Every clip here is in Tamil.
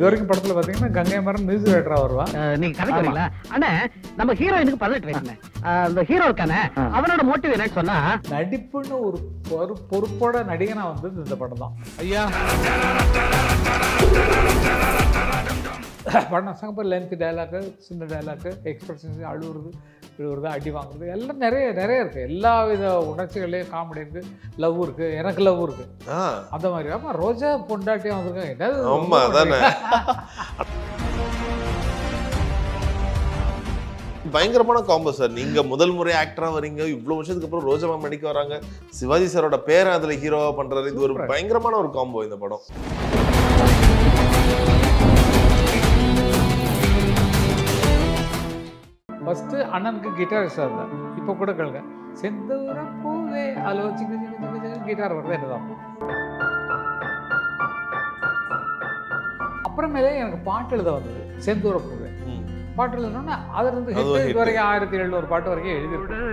இது வரைக்கும் படத்துல பாத்தீங்கன்னா கங்கை மரன் மியூசிக் ரைட்டரா வருவா. அஹ், நீங்க கதைக்கு வரீங்களா அண்ணா நம்ம ஹீரோயினுக்கு பதினெட்டு அஹ், அந்த ஹீரோ இருக்கானே அவனோட மோட்டிவ் என்னன்னு சொன்னா நடிப்புன்னு ஒரு பொறு பொறுப்போட நடிகனா வந்தது இந்த படம் தான். ஐயா. படம் சங்கப்ப லென்த் டைலாக்கு சின்ன டைலாக்கு எக்ஸ்பிரஷன்ஸ் அழுவுறது விழுவுறது அடி வாங்குறது. எல்லாம் நிறைய நிறைய இருக்குது எல்லா வித உணர்ச்சிகள்லையும் காமெடி இருக்குது லவ் இருக்குது எனக்கு லவ் இருக்குது அந்த மாதிரி. ஆமாம் ரோஜா பொண்டாட்டியும் வந்திருக்காங்க. என்னது ஆமா அதானே. பயங்கரமான காம்போ சார் நீங்க முதல் முறை ஆக்டரா வரீங்க இவ்வளவு வருஷத்துக்கு அப்புறம் ரோஜா மேம் நடிக்க வராங்க. சிவாஜி சாரோட பேரை அதுல ஹீரோவா பண்றாரு. இது ஒரு. பயங்கரமான ஒரு காம்போ இந்த படம். ஃபஸ்ட்டு அண்ணனுக்கு கிட்டாரிஸ்டாக இருந்தேன் இப்போ கூட கேளுங்க. செந்தூர பூவே. அதில் வச்சு கிட்டார் வருது என்னதான் அப்புறமேலே எனக்கு பாட்டு எழுத வந்தது. செந்தூர பூவே. பாட்டு எழுதணும்னா அதுல இருந்து. இது வரைக்கும் ஆயிரத்தி எழுநூறு பாட்டு வரைக்கும் எழுதியிருக்கேன்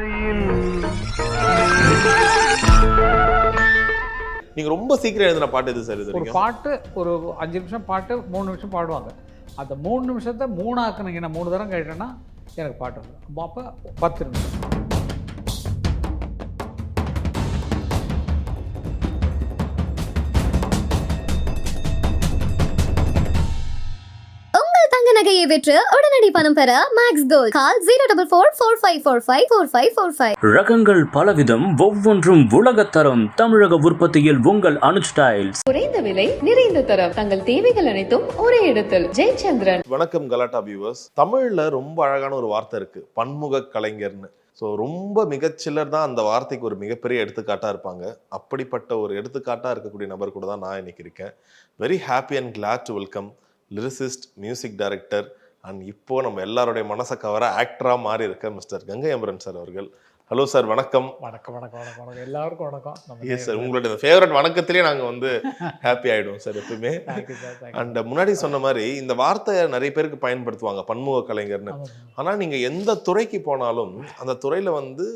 நீங்க ரொம்ப சீக்கிரம் எழுதின பாட்டு எது சார் ஒரு பாட்டு ஒரு அஞ்சு நிமிஷம் பாட்டு மூணு நிமிஷம் பாடுவாங்க. அந்த மூணு நிமிஷத்தை மூணு ஆக்குனீங்க நான் மூணு தரம் கேட்டேன்னா எனக்கு பாட்டு வந்து. அப்போ பத்து நிமிஷம். நகையை விற்று உடனடி பணம் பெற Max Gold call zero double four four five four five four five four five ரகங்கள் பலவிதம் ஒவ்வொன்றும் உலகத்தரம் தமிழக உற்பத்தியில் உங்கள் அனு ஸ்டைல்ஸ் குறைந்த விலை நிறைந்த தரம். தங்கள் தேவைகள் அனைத்தும் ஒரே இடத்தில். ஜெயச்சந்திரன். வணக்கம் கலாட்டா வியூவர்ஸ் தமிழ்ல ரொம்ப அழகான ஒரு வார்த்தை இருக்கு. பன்முக கலைஞர்னு. ஸோ ரொம்ப மிகச்சிலர் தான் அந்த வார்த்தைக்கு ஒரு மிகப்பெரிய எடுத்துக்காட்டா இருப்பாங்க. அப்படிப்பட்ட ஒரு எடுத்துக்காட்டா இருக்கக்கூடிய நபர் கூட தான் நான் இன்னைக்கு இருக்கேன். Very happy and glad to welcome lyricist music director and இப்போ நம்ம எல்லாருடைய மனசை கவர ஆக்டரா மாறி இருக்க மிஸ்டர் கங்கை அமரன் சார் அவர்கள். ஹலோ சார் வணக்கம். வணக்கம் வணக்கம் வணக்கம் வணக்கம். எல்லாருக்கும் வணக்கம். எஸ் சார் உங்களுடைய ஃபேவரட் வணக்கத்திலேயே நாங்க வந்து ஹாப்பி ஆயிடுவோம் சார் எப்பவுமே அண்ட் முன்னாடி சொன்ன மாதிரி இந்த வார்த்தையை நிறைய பேருக்கு பயன்படுத்துவாங்க பன்முக கலைஞர்னு. ஆனா நீங்க எந்த துறைக்கு போனாலும் அந்த துறையில வந்து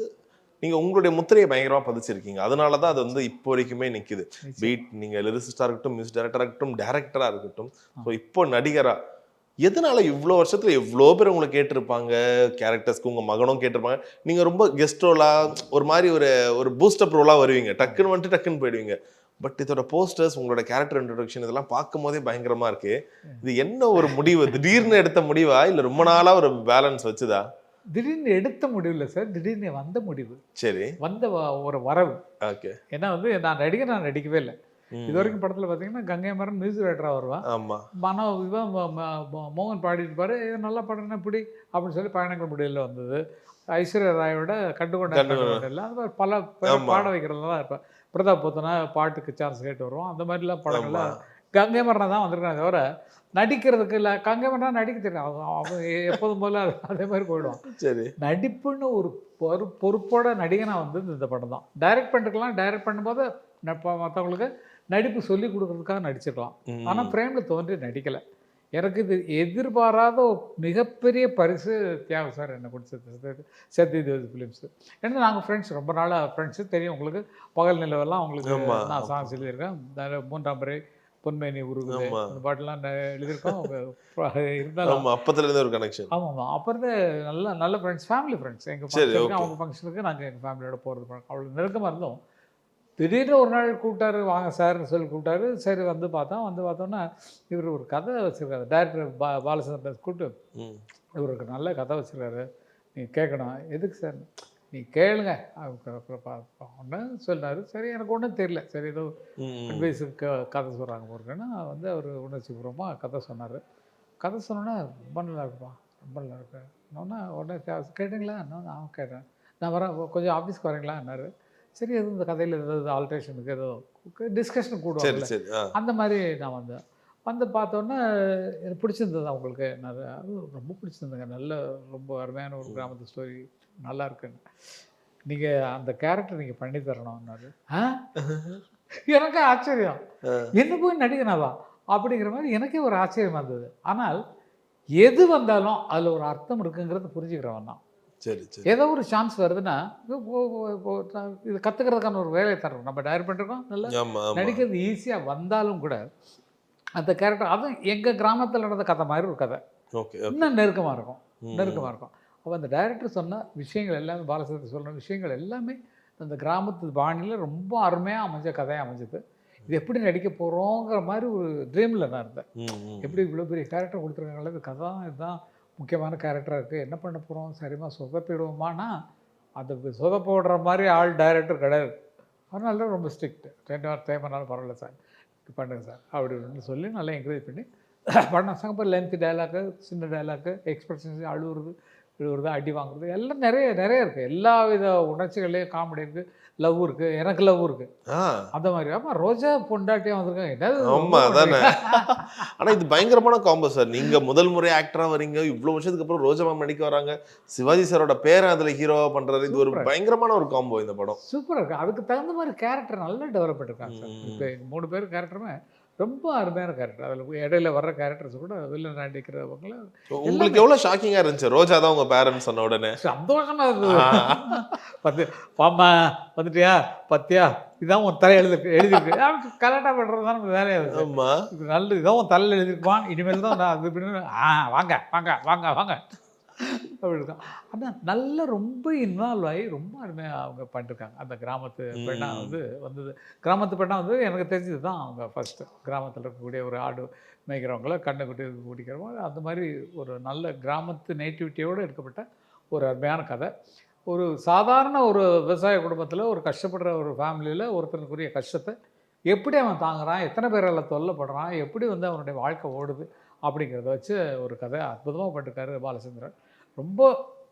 நீங்க உங்களுடைய முத்திரையை பயங்கரமா பதிச்சிருக்கீங்க. அதனால தான் அது வந்து இப்போ வரைக்குமே நிக்குது. பீட் நீங்க லிரிசிஸ்டா இருக்கட்டும் மியூசிக் டைரக்டரா இருக்கட்டும் டேரக்டரா இருக்கட்டும். ஸோ இப்போ நடிகரா எதனால இவ்வளோ வருஷத்துல எவ்வளோ பேர் உங்களை கேட்டிருப்பாங்க? கேரக்டர்ஸ்க்கு உங்க மகனும் கேட்டிருப்பாங்க. நீங்க ரொம்ப கெஸ்ட் ரோலா ஒரு மாதிரி ஒரு ஒரு பூஸ்டப் ரோலா வருவீங்க. டக்குன்னு வந்துட்டு டக்குன்னு போயிடுவீங்க. பட் இதோட போஸ்டர்ஸ் உங்களோட கேரக்டர் இன்ட்ரடக்ஷன் இதெல்லாம் பார்க்கும் போதே பயங்கரமா இருக்கு. இது என்ன ஒரு முடிவு? திடீர்னு எடுத்த முடிவா? இல்ல ரொம்ப நாளா ஒரு பேலன்ஸ் வச்சுதா? திடீர்னு எடுத்த முடிவு இல்லை சார். திடீர்னு வந்த முடிவு. சரி. வந்த ஒரு வரவு. ஓகே. ஏன்னா வந்து நான் நடிக்க நான் நடிக்கவே இல்லை. இது வரைக்கும் படத்தில் பார்த்தீங்கன்னா கங்கை மரன் மியூசிக் ரைட்டராக வருவான் ஆமா. மனோ இவன் மோகன் பாடிட்டு பாரு இது நல்லா பாடுறேன் இப்படி அப்படின்னு சொல்லி பயணங்கள் முடியல வந்தது. ஐஸ்வர்யா ராயோட கண்டுகொண்ட கண்டு கொண்ட. கண்டுகொண்ட அந்த மாதிரி பல. பாட வைக்கிறதுல தான் இருப்பேன். பிரதாப் போத்தனா பாட்டுக்கு சான்ஸ் கேட்டு வருவோம் அந்த மாதிரிலாம் படங்கள்லாம் கங்கை மரனை தான் வந்திருக்காங்க தவிர நடிக்கிறதுக்கு இல்லை. கங்கை மரனா நடிக்க தெரியும். அவன் அவன் எப்போதும் போல அதே மாதிரி போயிடுவான் சரி. நடிப்புன்னு ஒரு பொறு பொறுப்போட நடிகனா வந்தது இந்த படம் தான். டைரக்ட் பண்ணிருக்கலாம். டைரக்ட் பண்ணும்போது மற்றவங்களுக்கு நடிப்பு சொல்லி கொடுக்கறதுக்காக நடிச்சிருக்கலாம். ஆனால் ஃப்ரேமில் தோன்றி நடிக்கலை. எனக்கு இது எதிர்பாராத ஒரு மிகப்பெரிய பரிசு தியாகம் சார் என்னை கொடுத்தது சத்யதேவ் ஃபிலிம்ஸு ஏன்னா நாங்கள் ஃப்ரெண்ட்ஸ் ரொம்ப நாளாக ஃப்ரெண்ட்ஸு தெரியும் உங்களுக்கு. பகல் நிலவெல்லாம் உங்களுக்கு. நான் சாங்ஸ் எழுதியிருக்கேன். நிறைய மூன்றாம் முறை பொன்மேனி உருகுது. அந்த பாட்டெல்லாம் எழுதியிருக்கோம். அவங்க இருந்தாலும் அப்பத்துல இருந்து ஒரு கனெக்ஷன் ஆமாம் ஆமாம் அப்புறம் நல்ல நல்ல ஃப்ரெண்ட்ஸ் ஃபேமிலி ஃப்ரெண்ட்ஸ் எங்கள் சரி, ஃபங்க்ஷனுக்கு okay. அவங்க ஃபங்க்ஷனுக்கு நாங்கள் எங்கள் ஃபேமிலியோட போகிறது பழக்கம். அவ்வளோ நெருக்கமாக இருந்தோம். திடீர்னு ஒரு நாள் கூப்பிட்டாரு வாங்க சார்னு சொல்லி கூப்பிட்டாரு. சரி வந்து பார்த்தோம். வந்து பார்த்தோன்னா இவர் ஒரு கதை வச்சுருக்காரு. டேரக்டர் பா பாலச்சந்திரன் கூப்பிட்டு. இவருக்கு நல்ல கதை வச்சுருக்காரு. நீங்கள் கேட்கணும். எதுக்கு சார் நீ கேளுங்க. ஒன்று சொன்னார். சரி எனக்கு ஒன்றும் தெரியல. சரி ஏதோ ம். அட்வைஸுக்கு கதை சொல்கிறாங்க போருக்குன்னா வந்து அவர் உணர்ச்சிபூர்வமாக கதை சொன்னார். கதை சொன்னோன்னே ரொம்ப நல்லா இருக்குப்பா. ரொம்ப நல்லா இருக்கு. இன்னொன்று உடனே கேட்டீங்களா? இன்னொன்று அவன் கேட்டேன். நான் வரேன். கொஞ்சம் ஆஃபீஸ்க்கு வரீங்களான்னாரு சரி எதுவும் இந்த கதையில் ஏதாவது ஆல்ட்ரேஷனுக்கு ஏதோ டிஸ்கஷன் ஆ. அந்த மாதிரி நான் வந்தேன். வந்து பார்த்தோன்னே எனக்கு பிடிச்சிருந்தது அவங்களுக்கு. அது ரொம்ப பிடிச்சிருந்ததுங்க. நல்ல ரொம்ப அருமையான ஒரு கிராமத்து ஸ்டோரி. நல்லா இருக்குன்னு நீங்கள் அந்த கேரக்டர் நீங்கள் பண்ணி தரணும்னாரு ஆ? எனக்கு ஆச்சரியம். என்ன போய் நடிகனாவா அப்படிங்கிற மாதிரி எனக்கே ஒரு ஆச்சரியமா இருந்தது ஆனால் எது வந்தாலும் அதில் ஒரு அர்த்தம் இருக்குங்கிறத புரிஞ்சுக்கிறவன் தான் சரி சரி. ஏதோ ஒரு சான்ஸ் வருதுன்னா இது கற்றுக்கிறதுக்கான ஒரு வேலையை தரோம் நம்ம டயர் பண்ணிருக்கோம். நல்லா நடிக்கிறது ஈஸியாக வந்தாலும் கூட அந்த கேரக்டர் அதுவும் எங்கள் கிராமத்தில் நடந்த கதை மாதிரி ஒரு கதை. ஓகே இன்னும் நெருக்கமாக இருக்கும். நெருக்கமாக இருக்கும். அப்போ அந்த டைரக்டர் சொன்ன விஷயங்கள் எல்லாமே பாலசரத்து சொன்ன விஷயங்கள் எல்லாமே அந்த கிராமத்து பாணியில் ரொம்ப அருமையாக அமைஞ்ச கதையாக அமைஞ்சது. இது எப்படி நடிக்க போகிறோங்கிற மாதிரி ஒரு ட்ரீமில் நான் இருந்தேன். எப்படி இவ்வளோ பெரிய கேரக்டர் கொடுத்துருக்காங்களே இது கதை தான் இதுதான் முக்கியமான கேரக்டராக இருக்குது என்ன பண்ண போகிறோம் சரிமா சொதப்பிடுவோமானா அந்த சொதப்போடுற மாதிரி ஆள் டைரக்டர் கிடையாது. அதனால ரொம்ப ஸ்ட்ரிக்ட் ரெண்டு வாரம் டைம் பண்ணாலும் பரவாயில்ல சார். பண்ணுங்க சார். அப்படி சொல்லி நல்லா என்கரேஜ் பண்ணி பண்ண சங்கப்ப லென்த்து டைலாக்கு சின்ன டைலாக்கு எக்ஸ்பிரஷன்ஸ் அழுவுறது எழுவுறது அடி வாங்குறது எல்லாம் நிறைய நிறைய இருக்குது எல்லா வித உணர்ச்சிகள்லேயும் காமெடி இருக்குது லவ் இருக்குது எனக்கு லவ் இருக்குது ஆ. அந்த மாதிரி. ஆமாம் ரோஜா பொண்டாட்டியாக வந்திருக்காங்க. ஆமா அதானே? ஆனா இது பயங்கரமான காம்போ சார் நீங்க முதல் முறை ஆக்டரா வரீங்க இவ்வளவு வருஷத்துக்கு அப்புறம் ரோஜா மேம் நடிக்க வராங்க. சிவாஜி சாரோட பேரை அதுல ஹீரோவா பண்றாரு. இது ஒரு. பயங்கரமான ஒரு காம்போ இந்த படம். சூப்பராக இருக்குது அதுக்கு தகுந்த மாதிரி கேரக்டர் நல்லா டெவலப் பண்ணிருக்காங்க சார் ம். இப்போ மூணு பேர் கேரக்டருமே ரொம்ப அருமையான கேரக்டர் அதில் இடையில வர்ற கேரக்டர்ஸ் கூட வில்லன் நடிக்கிறவங்கள உங்களுக்கு எவ்வளவு ஷாக்கிங்கா இருந்துச்சு? ரோஜா தான் உங்க பேரண்ட்ஸ் சொன்ன உடனே. சந்தோஷமா இருந்தது. பத்து பாமா வந்துட்டியா? பத்தியா? இதான் உன் தலை எழுதி எழுதிருக்கு கரெக்டாக பண்ணுறது தான் நம்ம வேலையாக இருக்குது இது நல்லது. இதான் உன் தலையில் எழுதிருப்பான் இனிமேல் தான் நான் அது இப்படின்னு ஆ வாங்க வாங்க வாங்க வாங்க. அப்படி இருக்கும் ஆனால் நல்ல ரொம்ப இன்வால்வ் ஆகி ரொம்ப அருமையாக அவங்க பண்ணிருக்காங்க. அந்த கிராமத்து பெண்ணா. வந்து வந்தது. கிராமத்து பெண்ணா வந்து எனக்கு தெரிஞ்சது தான் அவங்க ஃபஸ்ட்டு கிராமத்தில் இருக்கக்கூடிய ஒரு ஆடு மேய்க்கிறவங்கள கண்ணை குட்டி குடிக்கிறவங்க அந்த மாதிரி ஒரு நல்ல கிராமத்து நேட்டிவிட்டியோடு எடுக்கப்பட்ட ஒரு அருமையான கதை. ஒரு சாதாரண ஒரு விவசாய குடும்பத்தில் ஒரு கஷ்டப்படுற ஒரு ஃபேமிலியில் ஒருத்தனுக்குரிய கஷ்டத்தை எப்படி அவன் தாங்குறான் எத்தனை பேரால் தொல்லப்படுறான் எப்படி வந்து அவனுடைய வாழ்க்கை ஓடுது அப்படிங்கிறத வச்சு ஒரு கதை அற்புதமாக பண்ணிருக்காரு பாலச்சந்திரன். ரொம்ப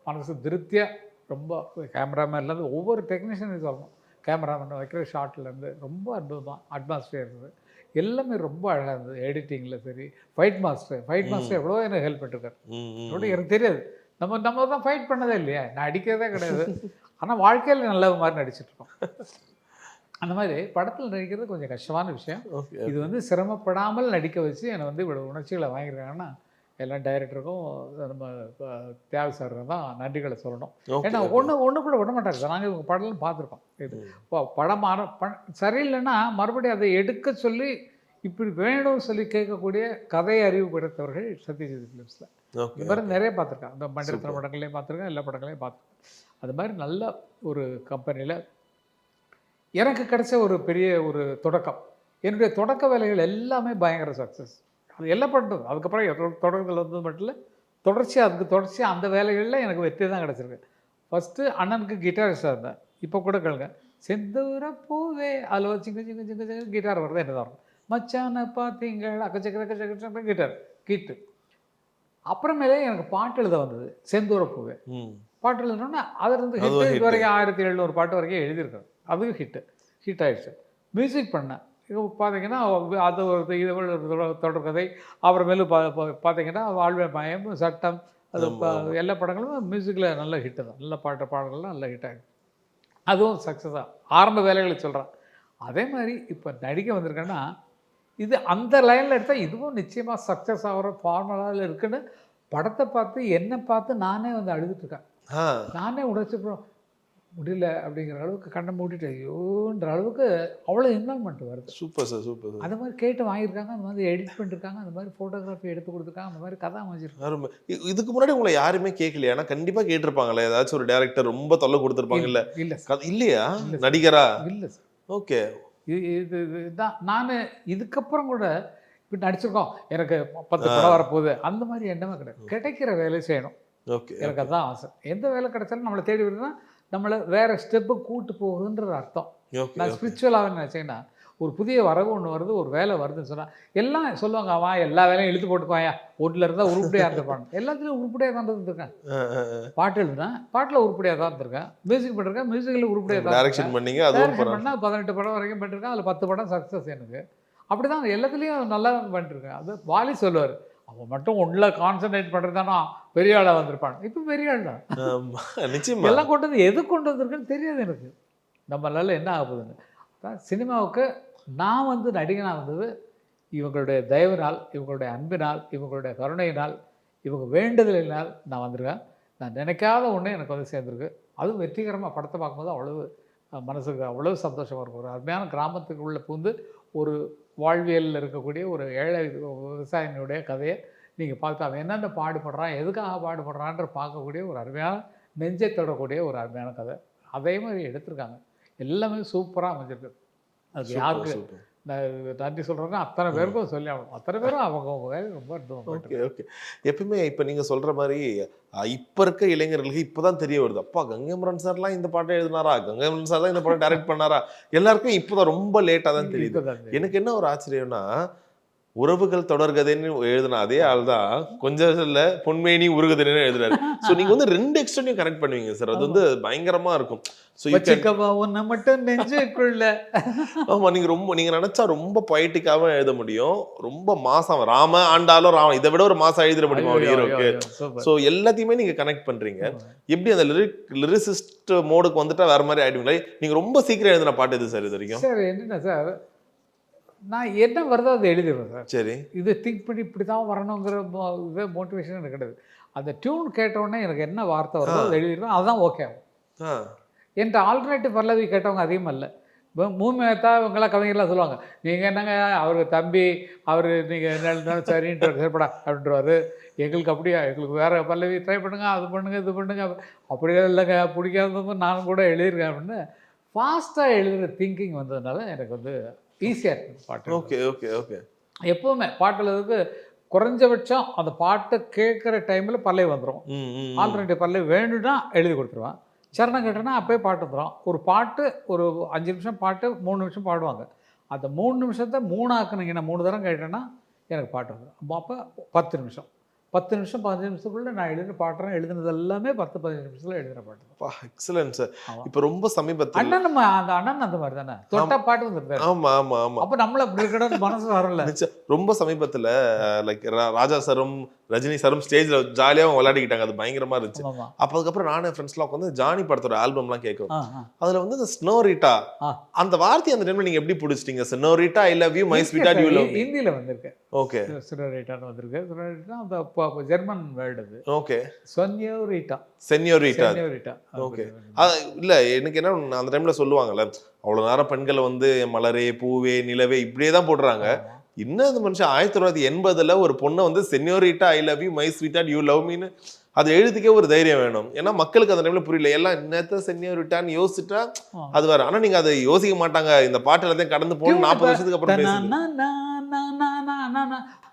மனசு திருப்தியாக ரொம்ப கேமராமேன்லேருந்து ஒவ்வொரு டெக்னீஷியனையும் சொல்லணும். கேமராமேன் வைக்கிற ஷார்ட்லேருந்து ரொம்ப அற்புதமாக அட்மாஸ்பியர் இருந்தது. எல்லாமே ரொம்ப அழகாக இருந்தது. எடிட்டிங்கில் சரி ஃபைட் மாஸ்டர் ஃபைட் மாஸ்டர் எவ்வளோ எனக்கு ஹெல்ப் பண்ணிருக்காரு. எனக்கு தெரியாது. நம்ம நம்ம தான் ஃபைட் பண்ணதே இல்லையா? நான் அடிக்கிறதே கிடையாது. ஆனால் வாழ்க்கையில் நல்ல மாதிரி நடிச்சிட்டு இருக்கோம். அந்த மாதிரி படத்தில் நடிக்கிறது கொஞ்சம் கஷ்டமான விஷயம். இது வந்து சிரமப்படாமல் நடிக்க வச்சு என்னை வந்து இவ்வளோ உணர்ச்சிகளை வாங்கியிருக்காங்கன்னா எல்லா டைரக்டருக்கும் நம்ம தியாகு சாருக்கு தான் நன்றிகளை சொல்லணும். ஏன்னா. ஒன்று ஒன்று கூட விட மாட்டாங்க சார் நாங்கள் இவங்க படம்லாம் பார்த்துருக்கோம். இது படம் மாற ப சரியில்லைன்னா மறுபடியும் அதை எடுக்க சொல்லி இப்படி வேணும்னு சொல்லி கேட்கக்கூடிய கதை அறிவு படைத்தவர்கள் சத்யஜித் ஃபிலிம்ஸில் மாதிரி நிறைய பார்த்துருக்கேன். அந்த மண்டிரத்தின படங்களையும் பார்த்துருக்கேன் எல்லா படங்களையும் பார்த்துருக்கேன். அது மாதிரி நல்ல ஒரு கம்பெனியில் எனக்கு கிடைச்ச ஒரு பெரிய ஒரு தொடக்கம். என்னுடைய தொடக்க வேலைகள் எல்லாமே பயங்கர சக்ஸஸ் அது எல்லாம் பண்ணுறது. அதுக்கப்புறம் தொடக்கத்தில் வந்தது மட்டும் இல்லை தொடர்ச்சியாக அதுக்கு தொடர்ச்சியாக அந்த வேலைகளில் எனக்கு வெற்றி தான் கிடச்சிருக்கு. ஃபஸ்ட்டு அண்ணனுக்கு கிட்டாரிஸ்டாக இருந்தேன். இப்போ கூட கேளுங்க. செந்தூர பூவே அதில் வச்சு சிங்க சிங்க சிங்க சிங்க கிட்டார் வருது என்ன தான் மச்சான பார்த்தீங்களா அக்கச்சக்கர அக்கச்சக்கர கிட்டார் கீட்டு அப்புறமேலே எனக்கு பாட்டு எழுத வந்தது செந்தூர பூவே. பாட்டு எழுதணுன்னா அதிலிருந்து ஹிட் வரைக்கும் ஆயிரத்தி எழுநூறு பாட்டு வரைக்கும் எழுதியிருக்கேன். அதுவும் ஹிட்டு ஹிட் ஆயிடுச்சு. மியூசிக் பண்ணேன். இப்போ பார்த்தீங்கன்னா அது ஒரு இது தொடர்கதை. அப்புறமேலு பா பார்த்தீங்கன்னா வாழ்வே மயம் சட்டம் அது. எல்லா படங்களும் மியூசிக்கில் நல்ல ஹிட்டு தான். நல்ல பாட்டு பாடல்கள்லாம் நல்ல ஹிட் ஆகிடும் அதுவும் சக்ஸஸாக ஆரம்ப வேலைகளை சொல்கிறேன் அதே மாதிரி இப்போ நடிக்க வந்திருக்கேன்னா இது அந்த லைனில் எடுத்தால் இதுவும் நிச்சயமாக சக்ஸஸ் ஆகிற ஃபார்முலாவில் இருக்குன்னு படத்தை பார்த்து என்னை பார்த்து நானே வந்து அழுதுட்டு இருக்கேன். ஆ, நானே உணர்ச்சி அப்புறம் முடியல அப்படிங்கிற அளவுக்கு கண்ணை மூடிட்டு ஐயோன்ற அளவுக்கு அவ்வளோ இன்வால்மெண்ட் வருது. சூப்பர் சார் சூப்பர் சார் அந்த மாதிரி கேட்டு வாங்கியிருக்காங்க அந்த மாதிரி எடிட் பண்ணிருக்காங்க அந்த மாதிரி ஃபோட்டோகிராஃபி எடுத்து கொடுத்துருக்காங்க அந்த மாதிரி கதை இ- இதுக்கு முன்னாடி உங்களை யாருமே கேட்கலையா? ஆனா கண்டிப்பா கேட்டிருப்பாங்களே ஏதாச்சும் ஒரு டேரக்டர் ரொம்ப தொல்லை கொடுத்துருப்பாங்க இல்ல இல்லை? இல்லையா. நடிகரா? இல்லை சார் ஓகே. இது இது இதுதான். நான் இதுக்கப்புறம் கூட இப்படி நடிச்சிருக்கோம். எனக்கு பத்து படம் வரப்போகுது. அந்த மாதிரி எண்ணமே கிடையாது. கிடைக்கிற வேலை செய்யணும். ஓகே எனக்கு அதான் ஆசை. எந்த வேலை கிடைச்சாலும் நம்மளை தேடி வருதுன்னா நம்மளை வேற ஸ்டெப்பு கூட்டு போகுதுன்றது அர்த்தம். நான் ஸ்பிரிச்சுவலாக நினச்சேன்னா ஒரு புதிய வரவு ஒன்று வருது ஒரு வேலை வருதுன்னு சொன்னால் எல்லாம் சொல்லுவாங்க அவன் எல்லா வேலையும் இழுத்து போட்டுக்குவாயா ஒன்றில் இருந்தால் உருப்படியாக இருந்திருப்பாங்க எல்லாத்துலேயும் உருப்படியாக தான் இருந்திருக்கேன். பாட்டு எழுதுனேன் பாட்டில் உருப்படியாக தான் இருந்திருக்கேன். மியூசிக் பண்ணிருக்கேன் மியூசிக்கில் உருப்படியாக தான் டைரக்ஷன் பண்ணீங்க பண்ணால் பதினெட்டு படம் வரைக்கும் பண்ணிருக்கேன் அதில் பத்து படம் சக்ஸஸ் எனக்கு. அப்படி தான் எல்லாத்துலேயும் நல்லா பண்ணிருக்கேன் அது வாலி சொல்லுவார் அவன் மட்டும் ஒன்றில் கான்சென்ட்ரேட் பண்ணுறதானா பெரிய ஆளாக வந்திருப்பான். இப்போ பெரிய ஆள் தான். எல்லாம் கொண்டு வந்து எது கொண்டு வந்திருக்குன்னு தெரியாது எனக்கு. நம்மளால என்ன ஆக போகுதுன்னு. அதான் சினிமாவுக்கு நான் வந்து நடிகனாக வந்தது இவங்களுடைய தயவினால் இவங்களுடைய அன்பினால் இவங்களுடைய கருணையினால் இவங்க வேண்டுதலினால் நான் வந்திருக்கேன். நான் நினைக்காத ஒன்று எனக்கு வந்து சேர்ந்துருக்கு. அதுவும் வெற்றிகரமாக படத்தை பார்க்கும்போது அவ்வளவு மனசுக்கு அவ்வளவு சந்தோஷமாக இருக்கும். ஒரு அருமையான கிராமத்துக்கு உள்ள பூந்து ஒரு வாழ்வியலில் இருக்கக்கூடிய ஒரு ஏழை விவசாயினுடைய கதையை நீங்கள் பார்த்து அவன் என்னென்ன பாடுபடுறான் எதுக்காக பாடுபடுறான்ற பார்க்கக்கூடிய ஒரு அருமையான நெஞ்சை தொடக்கூடிய ஒரு அருமையான கதை. அதே மாதிரி எடுத்திருக்காங்க. எல்லாமே சூப்பராக அமைஞ்சிருக்கு. அது யாருக்கு நன்றி சொல்கிறேன்னா அத்தனை பேருக்கும் சொல்லி ஆகணும். அத்தனை பேரும் அவங்க அவங்க வேலை ரொம்ப ஓகே ஓகே. எப்பவுமே இப்ப நீங்க சொல்ற மாதிரி இப்ப இருக்க இளைஞர்களுக்கு இப்பதான் தெரிய வருது. அப்பா கங்கைமரன் சார்லாம் இந்த பாட்டை எழுதினாரா? கங்கைமரன் சார் தான் இந்த பாட்டை டைரக்ட் பண்ணாரா? எல்லாருக்கும் இப்பதான் ரொம்ப லேட்டா தான் தெரியுது. எனக்கு என்ன ஒரு ஆச்சரியம்னா உறவுகள் தொடர்கதைன்னு எழுதின அதே ஆள் தான் கொஞ்சம் பொன்மேனி உருகுதுன்னு எழுதுறாரு. சோ நீங்க வந்து ரெண்டு எக்ஸ்டென்டையும் கனெக்ட் பண்ணுவீங்க சார் அது வந்து பயங்கரமா இருக்கும். ஸோ ஆமா நீங்க ரொம்ப நீங்க நினைச்சா ரொம்ப பொயட்டிக்காவும் எழுத முடியும். ரொம்ப மாசம் ராம ஆண்டாலும் ராம இதை விட ஒரு மாசம் எழுதிட முடியுமா ஹீரோக்கு. ஸோ எல்லாத்தையுமே நீங்க கனெக்ட் பண்றீங்க. எப்படி அந்த லிரிக் லிரிசிஸ்ட் மோடுக்கு வந்துட்டா வேற மாதிரி ஆயிடுவீங்களா? நீங்க ரொம்ப சீக்கிரம் எழுதின பாட்டு எது சார் இது வரைக்கும்? சார் என்னென்ன சார் நான் என்ன வருதோ அதை எழுதிடுவேன் சார். சரி. இது திங்க் பண்ணி இப்படி தான் வரணுங்கிற மோ- இது மோட்டிவேஷன் எனக்கு கிடையாது. அந்த டியூன் கேட்டவுடனே எனக்கு என்ன வார்த்தை வருதோ அதை எழுதிடுவேன். அதுதான் ஓகே ஆகும். என்கிட்ட ஆல்டர்னேட்டிவ் பல்லவி கேட்டவங்க அதிகமாக இல்லை மூமேத்தா இவங்கெல்லாம் கவிஞர்லாம் சொல்லுவாங்க நீங்கள் என்னங்க அவருக்கு தம்பி அவர் நீங்கள் சரின்ட்டு சரிப்படா அப்படின்றவாரு எங்களுக்கு அப்படியா எங்களுக்கு வேறு பல்லவி ட்ரை பண்ணுங்க அது பண்ணுங்க இது பண்ணுங்க அப்படியே இல்லைங்க பிடிக்காதவங்க நானும் கூட எழுதியிருக்கேன் அப்படின்னு ஃபாஸ்ட்டாக எழுதுகிற திங்கிங் வந்ததுனால எனக்கு வந்து ஈஸியாக இருக்குது பாட்டு. Okay okay okay. எப்போவுமே பாட்டில் இருக்கு குறைஞ்சபட்சம் அந்த பாட்டை கேட்குற டைமில் பல்லவி வந்துடும் ஆல்டர்னேட்டிவ் பல்லவி வேணும்னா எழுதி கொடுத்துருவேன். சரணம் கேட்டேன்னா அப்போயே பாட்டு வந்துடும் ஒரு பாட்டு ஒரு அஞ்சு நிமிஷம் பாட்டு மூணு நிமிஷம் பாடுவாங்க. அந்த மூணு நிமிஷத்தை மூணு ஆக்குனீங்கன்னா மூணு தரம் கேட்டேன்னா எனக்கு பாட்டு வந்துடும் அப்போ பத்து நிமிஷம். பத்து நிமிஷம் பதினஞ்சு நிமிஷத்துக்குள்ள நான் எழுதி பாட்டுறேன் எழுதுனது எல்லாமே பத்து பதினஞ்சு நிமிஷத்தில் எழுதுகிற பாட்டு. Excellent sir. இப்போ ரொம்ப சமீபத்தில் அண்ணன் நம்ம அந்த அண்ணன் அந்த மாதிரி தானே தொட்டா பாட்டு வந்துருந்தாரு ஆமா ஆமா ஆமா அப்போ நம்மள அப்படி இருக்கணும்னு மனசு வரல. ரொம்ப சமீபத்துல லைக் ராஜா சரும் ரஜினி சரும் ஸ்டேஜ்ல ஜாலியா அவங்க விளையாடிக்கிட்டாங்க. அது பயங்கரமா இருந்துச்சு. அப்ப அதுக்கப்புறம் நானும் ஃப்ரெண்ட்ஸ்லாம் உட்காந்து ஜானி படத்தோட ஆல்பம்லாம் கேட்கும் அதுல வந்து இந்த ஸ்னோரிட்டா. அந்த வார்த்தையை அந்த டைம்ல நீங்க எப்படி பிடிச்சிட்டீங்க? Senorita I love you my ஸ்வீட்டா யூ லவ் ஹிந்தியில் வந்திருக்கு. ஓகே சிரோரேட்டான்னு வந்திருக்கு. சிரோரேட்டா அந்த ஜெர்மன் வேர்டு அது. Okay senorita senorita senorita Okay. இல்ல எனக்கு என்ன அந்த டைம்ல சொல்லுவாங்கல்ல அவ்வளவு நேரம் பெண்களை வந்து மலரே பூவே நிலவே இப்படியே தான் போடுறாங்க இன்னும் அந்த மனுஷன்? ஆயிரத்தி தொள்ளாயிரத்தி எண்பதுல ஒரு பொண்ணை வந்து senorita I love you my ஸ்வீட்டா யூ லவ் மீன்னு அது எழுதிக்கே ஒரு தைரியம் வேணும். ஏன்னா மக்களுக்கு அந்த டைம்ல புரியல. எல்லாம் என்னத்த சென்யோரிட்டான்னு யோசிச்சுட்டா. அது வேற. ஆனா நீங்க அதை யோசிக்க மாட்டாங்க. இந்த பாட்டு எல்லாத்தையும் கடந்து போகணும் நாற்பது வருஷத்துக்கு அப்புறம்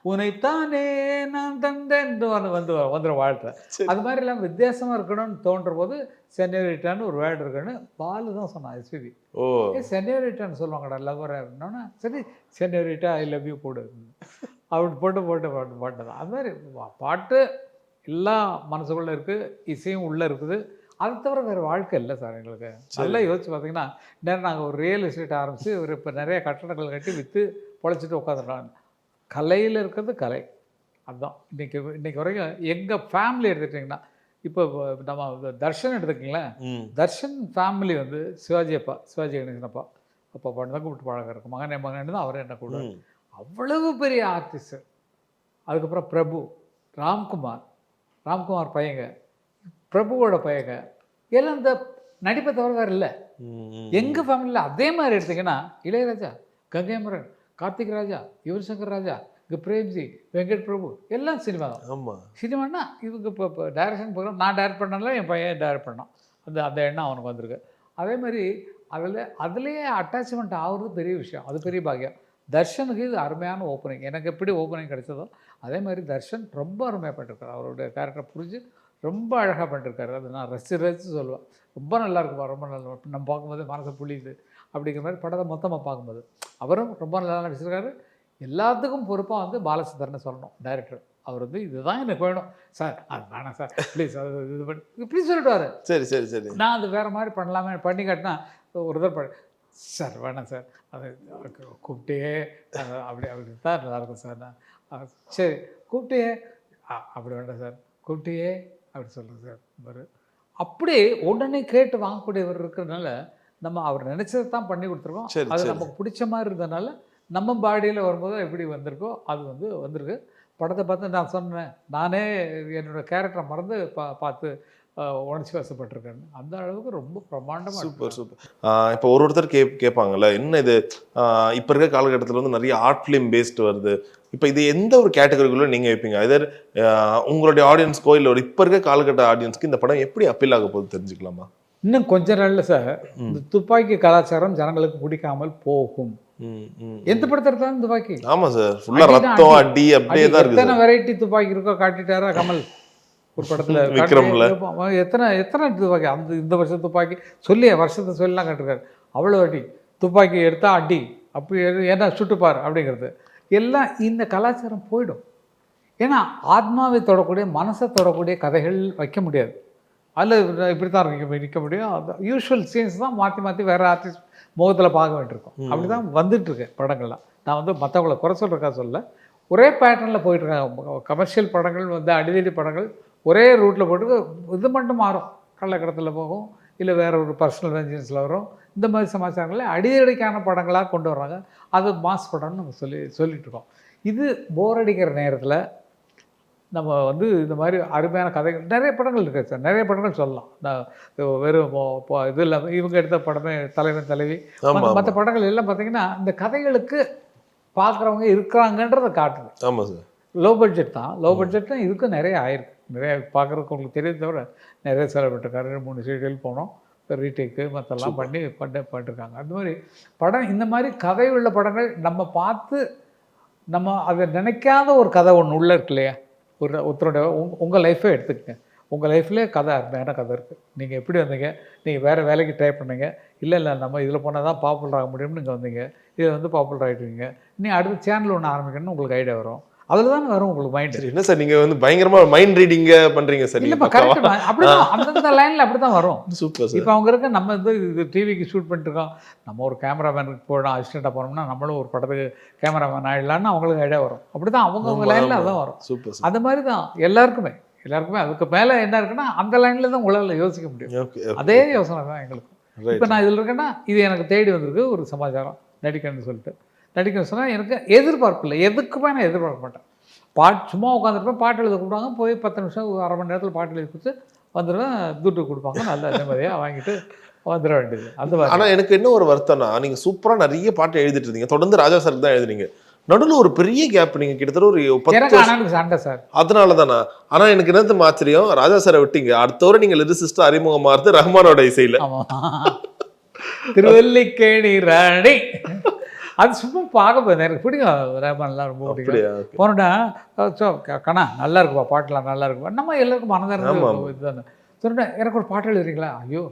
உனைத்தானே நான் தந்தேன் வந்து வந்து வந்துடும் வாழ்க்கை. அது மாதிரி எல்லாம் வித்தியாசமா இருக்கணும்னு தோன்ற போது சென்னியோரிட்டான்னு ஒரு வேர்டு இருக்குன்னு பாலு தான் சொன்னான் எஸ்பிபி ஓ. சென்னியோரிட்டான்னு சொல்லுவாங்கடா லவர் அப்படின்னா சரி சென்னியோரிட்டா ஐ லவ் யூ போடு. அப்படி போட்டு போட்டு பாட்டு பாட்டு தான் அது மாதிரி பாட்டு எல்லா மனசுக்குள்ளே இருக்குது இசையும் உள்ளே இருக்குது. அது தவிர வேறு வாழ்க்கை இல்லை சார் எங்களுக்கு. நல்லா யோசிச்சு பார்த்தீங்கன்னா நேரம் நாங்கள் ஒரு ரியல் எஸ்டேட் ஆரம்பித்து ஒரு இப்போ நிறைய கட்டடங்கள் கட்டி விற்று பொழைச்சிட்டு உட்காந்துட்டோம் கலையில் இருக்கிறது கலை. அதுதான் இன்னைக்கு இன்னைக்கு வரைக்கும் எங்கள் ஃபேமிலி எடுத்துட்டிங்கன்னா இப்போ நம்ம தர்ஷன் எடுத்துக்கிங்களேன். தர்ஷன் ஃபேமிலி வந்து சிவாஜி அப்பா சிவாஜி கணேசன் அப்பா. அப்பா பாட்டு தான் கூப்பிட்டு பழக்கம் இருக்கும் மகன் மகன் தான் அவரே என்ன கூப்பிடுவார். அவ்வளவு பெரிய ஆர்டிஸ்ட் அதுக்கப்புறம் பிரபு ராம்குமார். ராம்குமார் பையங்க. பிரபுவோட பையங்க. எல்லாம் இந்த நடிப்பை தவிர வேறு இல்லை. எங்கள் ஃபேமிலியில் அதே மாதிரி எடுத்தீங்கன்னா இளையராஜா கங்கைமரன் கார்த்திக் ராஜா யுவன் சங்கர் ராஜா இங்கே பிரேம்ஜி வெங்கட் பிரபு எல்லாம் சினிமா தான். ஆமா. சினிமானா இவங்க இப்போ இப்போ டைரக்ஷன் ப்ரோக்ராம் நான் டைரக்ட் பண்ணனால என் பையன் டைரக்ட் பண்ணான். அந்த அந்த எண்ணம் அவனுக்கு வந்திருக்கு. அதே மாதிரி அதில் அதுலேயே அட்டாச்மெண்ட் ஆகுறது பெரிய விஷயம். அது பெரிய பாக்கியம். தர்ஷனுக்கு இது அருமையான ஓப்பனிங் எனக்கு எப்படி ஓப்பனிங் கிடைச்சதோ அதே மாதிரி தர்ஷன் ரொம்ப அருமையாக பண்ணிருக்காரு. அவருடைய கேரக்டரை புரிஞ்சு ரொம்ப அழகாக பண்ணிருக்காரு. அது நான் ரசித்து ரசித்து சொல்லுவேன். ரொம்ப நல்லா இருக்குப்பா ரொம்ப நல்லா. நம்ம பார்க்கும்போது மனசு புளியுது அப்படிங்கிற மாதிரி படத்தை மொத்தமாக பார்க்கும்போது. அவரும் ரொம்ப நல்லா நடிச்சிருக்காரு. எல்லாத்துக்கும் பொறுப்பாக வந்து பாலச்சந்திரனை சொல்லணும் டைரக்டர். அவர் வந்து இதுதான் எனக்கு வேணும். சார் அது வேணாம் சார். ப்ளீஸ் அது இது பண்ணி. இப்படி சொல்லிட்டுவாரு சரி சரி சரி. நான் அது வேறு மாதிரி பண்ணலாமே பண்ணி காட்டினா ஒரு தடவை பண்ண. சார் வேணாம் சார். அது கூப்பிட்டே அப்படி அப்படி. தான் நல்லாயிருக்கும் சார். நான் சரி கூப்பிட்டே அப்படி வேண்டாம் சார். கூப்பிட்டே அப்படி சொல்கிறேன் சார். பாரு. அப்படியே உடனே கேட்டு வாங்கக்கூடியவர் இருக்கிறதுனால நம்ம அவர் நினைச்சதை தான் பண்ணி கொடுத்துருக்கோம் அது. நமக்கு பிடிச்ச மாதிரி இருந்ததுனால நம்ம பாடியில் வரும்போது எப்படி வந்திருக்கோ அது வந்து வந்திருக்கு படத்தை பார்த்து நான் சொன்னேன் நானே என்னோட கேரக்டரை மறந்து பா பார்த்து உணர்ச்சி வசப்பட்டிருக்கேன் அந்த அளவுக்கு ரொம்ப பிரம்மாண்டமாக சூப்பர் சூப்பர். இப்போ ஒரு ஒருத்தர் கே கேட்பாங்கல்ல என்ன இது? இப்ப இருக்க காலகட்டத்தில் வந்து நிறைய ஆர்ட் ஃபிலிம் பேஸ்ட் வருது. இப்போ இது எந்த ஒரு கேட்டகரிக்குள்ள நீங்க வைப்பீங்க? இதர் உங்களுடைய ஆடியன்ஸ்க்கோ இல்லை ஒரு இப்போ இருக்க காலகட்ட ஆடியன்ஸ்க்கு இந்த படம் எப்படி அப்பீல் ஆக போகுது தெரிஞ்சுக்கலாமா? இன்னும் கொஞ்ச நாள்ல சார் இந்த துப்பாக்கி கலாச்சாரம் ஜனங்களுக்கு பிடிக்காமல் போகும். எந்த படத்தை எடுத்தாலும் துப்பாக்கி. ஆமா சார் ஃபுல்லா அடிதான் ரத்தம் அடி. அப்படியே தான் இருக்கு வெரைட்டி துப்பாக்கி இருக்கோ காட்டிட்டாரா கமல். ஒரு படத்துல விக்ரம்ல. எத்தனை எத்தனை துப்பாக்கி? அந்த இந்த வருஷம் துப்பாக்கி. சொல்லி வருஷத்தை சொல்லலாம் காட்டிருக்காரு. அவ்வளோ அடி. துப்பாக்கி எடுத்தா அடி. அப்படி ஏன்னா சுட்டுப்பார் அப்படிங்கிறது. எல்லாம் இந்த கலாச்சாரம் போயிடும். ஏன்னா ஆத்மாவை தொடக்கூடிய மனசை தொடக்கூடிய கதைகள் வைக்க முடியாது. அதில் இப்படி தான் இருக்க நிற்க முடியும். அது யூஷுவல் சீன்ஸ் தான் மாற்றி மாற்றி வேறு ஆர்டிஸ்ட் முகத்தில் பார்க்க வேண்டியிருக்கும். அப்படி தான் வந்துட்டுருக்கு படங்கள்லாம். நான் வந்து மற்றவங்கள குறை சொல்கிறக்கா சொல்ல ஒரே பேட்டர்னில் போயிட்டுருக்காங்க கமர்ஷியல் படங்கள் வந்து அடிதடி படங்கள் ஒரே ரூட்டில் போட்டு இது மட்டும் மாறும். கள்ளக்கடத்தில் போகும் இல்லை வேற ஒரு பர்சனல் வெஞ்சன்ஸில் வரும். இந்த மாதிரி சமாச்சாரங்களில் அடிதடிக்கான படங்களாக கொண்டு வர்றாங்க. அது மாஸ் படம்னு நம்ம சொல்லி சொல்லிட்டு இருக்கோம் இது போர் அடிக்கிற நேரத்தில் நம்ம வந்து இந்த மாதிரி அருமையான கதைகள் நிறைய படங்கள் இருக்குது சார். நிறைய படங்கள் சொல்லலாம். நான் வெறும் இது இல்லாமல் இவங்க எடுத்த படமே தலைவன் தலைவி. மற்ற படங்கள் எல்லாம் பார்த்தீங்கன்னா இந்த கதைகளுக்கு பார்க்குறவங்க இருக்கிறாங்கன்றதை காட்டுது. ஆமா சார். லோ பட்ஜெட் தான். லோ பட்ஜெட் தான் இதுக்கும் நிறைய ஆயிருக்கு. நிறைய பார்க்குறதுக்கு உங்களுக்கு தெரியுது தவிர நிறைய செலவிட்டிருக்காரு ரெண்டு மூணு சீரியல் போனோம். ரீடேக்கு மற்றெல்லாம் பண்ணி பண்ண பண்ணிருக்காங்க அந்த மாதிரி படம் இந்த மாதிரி கதை உள்ள படங்கள் நம்ம பார்த்து நம்ம அதை நினைக்காத ஒரு கதை ஒன்று உள்ள இருக்கு இல்லையா? ஒரு ஒருத்தருடைய உங்க- உங்கள் லைஃபே எடுத்துக்கங்க. உங்கள் லைஃப்லேயே கதை அருமையான கதை இருக்குது நீங்கள் எப்படி வந்தீங்க? நீங்கள் வேறு வேலைக்கு ட்ரை பண்ணீங்க. இல்லை இல்லை நம்ம இதில் போனால் தான் பாப்புலர் ஆக முடியும்னு நீங்கள் வந்தீங்க. இதில் வந்து பாப்புலர் ஆகிடுவீங்க நீ அடுத்த சேனல் ஒன்று ஆரம்பிக்கணும்னு உங்களுக்கு ஐடியா வரும். அதில் தானே வரும் உங்களுக்கு மைண்டு என்ன சார் நீங்க வந்து பயங்கரமா மைண்ட் ரீடிங்க பண்றீங்க சார் இல்லைப்பா? கரெக்ட் அப்படிதான் அந்தந்த லைனில் அப்படி தான் வரும். Super sir. இப்போ அவங்க இருக்க நம்ம வந்து இது டிவிக்கு ஷூட் பண்ணிட்டுருக்கோம் நம்ம ஒரு கேமராமேனுக்கு போனோம் அசிஸ்டண்ட்டாக போனோம்னா நம்மளும் ஒரு படத்துக்கு கேமராமேன் ஆகிடலான்னு அவங்களுக்கு ஐடியா வரும். அப்படி தான் அவங்கவுங்க லைனில் அதான் வரும். Super sir. அந்த மாதிரி தான் எல்லாருக்குமே எல்லாருக்குமே. அதுக்கு மேலே என்ன இருக்குன்னா அந்த லைனில் தான் உங்களால் யோசிக்க முடியும். அதே யோசனை தான் எங்களுக்கு இப்போ நான் இதில் இருக்கேன்னா இது எனக்கு தேடி வந்திருக்கு ஒரு சமாச்சாரம் நடிக்கணும்னு சொல்லிட்டு. நடிக்கணும்னு சொன்னால் எனக்கு எதிர்பார்ப்பு இல்லை எதுக்குமே நான் எதிர்பார்க்க மாட்டேன். பாட் சும்மா உட்காந்துருப்பேன் பாட்டு எழுத கொடுப்பாங்க போய் பத்து நிமிஷம் ஒரு அரை மணி நேரத்தில் பாட்டு எழுதி கொடுத்து வந்துடுவேன். துட்டு கொடுப்பாங்க. நல்ல நிம்மதியாக வாங்கிட்டு வந்துட வேண்டியது. அந்த மாதிரி. ஆனா எனக்கு என்ன ஒரு வருத்தம்னா நீங்க சூப்பரா நிறைய பாட்டு எழுதிட்டு இருந்தீங்க. தொடர்ந்து ராஜா சாருக்கு தான் எழுதுனீங்க. நடுவுல ஒரு பெரிய கேப் நீங்க கிட்டத்தட்ட ஒரு பத்து சண்டை சார் அதனால தானா ஆனா எனக்கு என்னது ஆச்சரியம்? ராஜா சாரை விட்டீங்க. அடுத்த வரை நீங்க லிரிசிஸ்ட் அறிமுகமாறது ரஹ்மானோட இசையில. திருவல்லிக்கேணி ராணி. அது சும்மா பார்க்க எனக்கு பிடிக்கும் ரேமான்லாம் ரொம்ப பிடிக்கும் போனோடா ஸோ கண்ணா நல்லா இருக்குப்பா பாட்டெலாம் நல்லா இருக்குப்பா. நம்ம எல்லாருக்கும். மனதார்ந்த இதுதானே சொன்னேன் எனக்கு ஒரு பாட்டு எழுதுறீங்களா? ஐயோ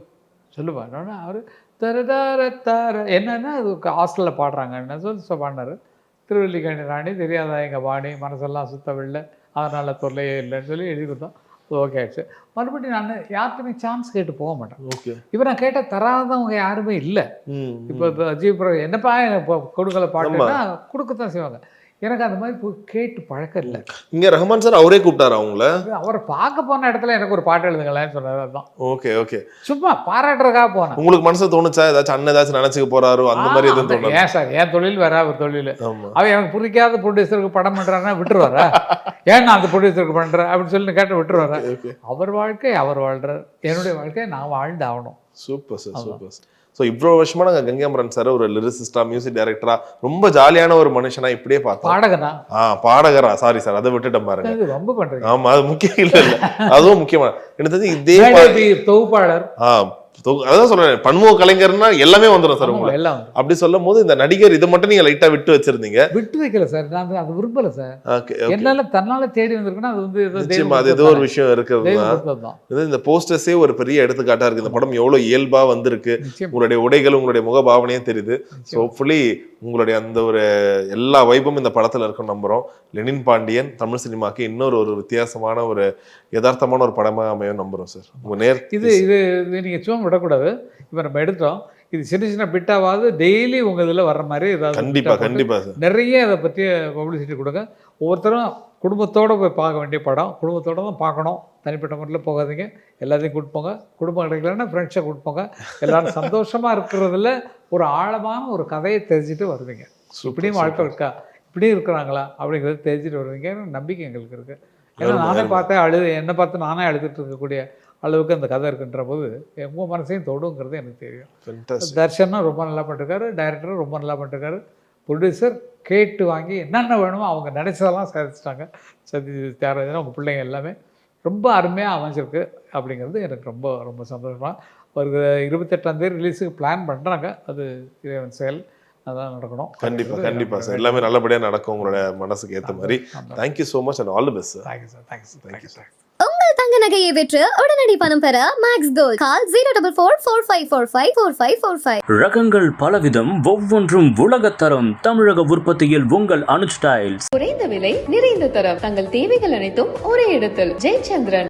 சொல்லுப்பா. அவர் தர தர தர. என்னன்னா அது ஹாஸ்டலில் பாடுறாங்க. என்ன சொல்லி சொ- பாடினாரு. திருவல்லிக்கணி ராணி தெரியாதா எங்கள் வாணி மனசெல்லாம் சுத்தவில்லை. அதனால் தொல்லையே இல்லைன்னு சொல்லி எழுதி கொடுத்தோம். ஓகே ஆயிடுச்சு மறுபடியும் நான் யார்கிட்டையுமே சான்ஸ் கேட்டு போக மாட்டேன். ஓகே இப்போ நான் கேட்ட தராதவங்க யாருமே இல்லை. இப்போ இப்போ ஜீவ் பிர என்னப்பா கொடுக்கல பாட்டுன்னா கொடுக்கத்தான் செய்வாங்க. எனக்கு அந்த மாதிரி போய் கேட்டு பழக்கம் இல்லை. இங்க ரஹ்மான் சார் அவரே கூப்பிட்டாரா அவங்கள அவரை பார்க்க போன இடத்துல எனக்கு ஒரு பாட்டு எழுதுங்களேன்னு சொன்னார் அதுதான். Okay okay. சும்மா பாராட்டுறதுக்காக போனேன். உங்களுக்கு மனசுல தோணுச்சா? ஏதாச்சும் அண்ணன் ஏதாச்சும் நினைச்சுக்க போறாரோ? அந்த மாதிரி எதுவும் தோணல. ஏன் சார்? என் தொழில் வேற அவர் தொழில். அவன் எனக்கு பிடிக்காத ப்ரொடியூசருக்கு படம் பண்ணுறாருன்னா விட்டுருவாரா? ஏன் நான் அந்த ப்ரொடியூசருக்கு பண்ணுறேன் அப்படின்னு சொல்லி கேட்டு விட்டுருவாரா? அவர் வாழ்க்கை அவர் வாழ்றார். என்னுடைய வாழ்க்கையை நான் வாழ்ந்து ஆகணும். Super sir super sir so இவ்வளோ வருஷமா நாங்க கங்காமரன் சார் ஒரு லிரிசிஸ்டா மியூசிக் டைரக்டரா ரொம்ப ஜாலியான ஒரு மனுஷனா இப்படியே பார்த்தோம். பாடகனா? ஆ பாடகரா. சாரி சார் அதை விட்டுட்டேன் பாருங்க. ரொம்ப பண்றீங்க. ஆமா அது முக்கியம் இல்ல இல்ல. அதுவும் முக்கியமா. எனக்கு தெரிஞ்சு இதே தொகுப்பாளர். ஆ அதான் சொல்றேன் பன்முக கலைஞர்னா எல்லாமே வந்துடும் சார் உங்களுக்கு எல்லாம். அப்படி சொல்லும் போது இந்த நடிகர் இதை மட்டும் நீங்க லைட்டா விட்டு வச்சிருந்தீங்க. விட்டு வைக்கல சார் நான் அது- விரும்பல சார். என்னால தன்னால தேடி வந்திருக்குன்னா அது வந்து ஏதோ நிச்சயமா அது ஏதோ ஒரு விஷயம் இருக்கிறது இந்த போஸ்டர்ஸே ஒரு பெரிய எடுத்துக்காட்டா இருக்கு. இந்த படம் எவ்வளவு இயல்பா வந்திருக்கு. உங்களுடைய உடைகள் உங்களுடைய முகபாவனையும் தெரியுது. ஸோ ஹோப்ஃபுல்லி உங்களுடைய அந்த ஒரு எல்லா வைப்பும் இந்த படத்துல இருக்கும் நம்புறோம். லெனின் பாண்டியன் தமிழ் சினிமாக்கு இன்னொரு ஒரு வித்தியாசமான ஒரு யதார்த்தமான ஒரு படமா அமையும் நம்புறோம் சார் உங்க நேர் இது இது இது நீங்க சும்மா விடக்கூடாது. இப்போ நம்ம எடுத்தோம். இது சின்ன சின்ன பிட்டாவது டெய்லி உங்க இதுல வர்ற மாதிரி ஏதாவது கண்டிப்பா bit ஆ போட்டு கண்டிப்பா சார் நிறைய அதை பற்றிய பப்ளிசிட்டி கொடுங்க. ஒவ்வொருத்தரும் குடும்பத்தோட போய் பார்க்க வேண்டிய படம். குடும்பத்தோட தான் பார்க்கணும். தனிப்பட்ட முறையில் போகாதீங்க. எல்லாத்தையும் கூட்டு போங்க. குடும்பம் கிடைக்கலன்னா ஃப்ரெண்ட்ஸை கூட்டு போங்க. எல்லாரும் சந்தோஷமா இருக்கிறதுல ஒரு ஆழமான ஒரு கதையை தெரிஞ்சுட்டு வருவீங்க. இப்படியும் வாழ்க்கை இருக்கா? இப்படியும் இருக்கிறாங்களா? அப்படிங்கிறத தெரிஞ்சுட்டு வருவீங்க. நம்பிக்கை எங்களுக்கு இருக்கு. ஏன்னா நானே. பார்த்தேன் அழுது என்னை பார்த்து நானே அழுதுட்டு இருக்கக்கூடிய அளவுக்கு அந்த கதை இருக்குன்ற போது உங்கள் மனசையும் தொடுங்கிறது எனக்கு தெரியும். தர்ஷனும் ரொம்ப நல்லா பண்ணிருக்காரு டைரக்டரும் ரொம்ப நல்லா பண்ணிருக்காரு. ப்ரொடியூசர் கேட்டு வாங்கி என்னென்ன வேணுமோ அவங்க நினச்சதெல்லாம் சாதிச்சிட்டாங்க. சதி தியாகராஜன் அவங்க பிள்ளைங்க எல்லாமே. ரொம்ப அருமையாக அமைஞ்சிருக்கு அப்படிங்கிறது எனக்கு ரொம்ப ரொம்ப சந்தோஷமா ஒரு இருபத்தெட்டாம் தேதி ரிலீஸுக்கு பிளான் பண்ணுறாங்க அது இறைவன் செயல். அதான் நடக்கணும். கண்டிப்பா கண்டிப்பா சார். எல்லாமே நல்லபடியா நடக்கும் உங்களோட மனசுக்கு ஏத்த மாதிரி. Thank you so much and all the best sir thank you sir thank you sir thank you sir உங்கள் நகையை விற்று உடனடி பணம் பெற Max Gold call zero double four four five four five four five four five ரகங்கள் பலவிதம் ஒவ்வொன்றும் உலகத்தரம் தமிழக உற்பத்தியில் உங்கள் அனுஜ் டைல்ஸ். குறைந்த விலை நிறைந்த தரம். தங்கள் தேவைகள் அனைத்தும் ஒரே இடத்தில். ஜெயச்சந்திரன்.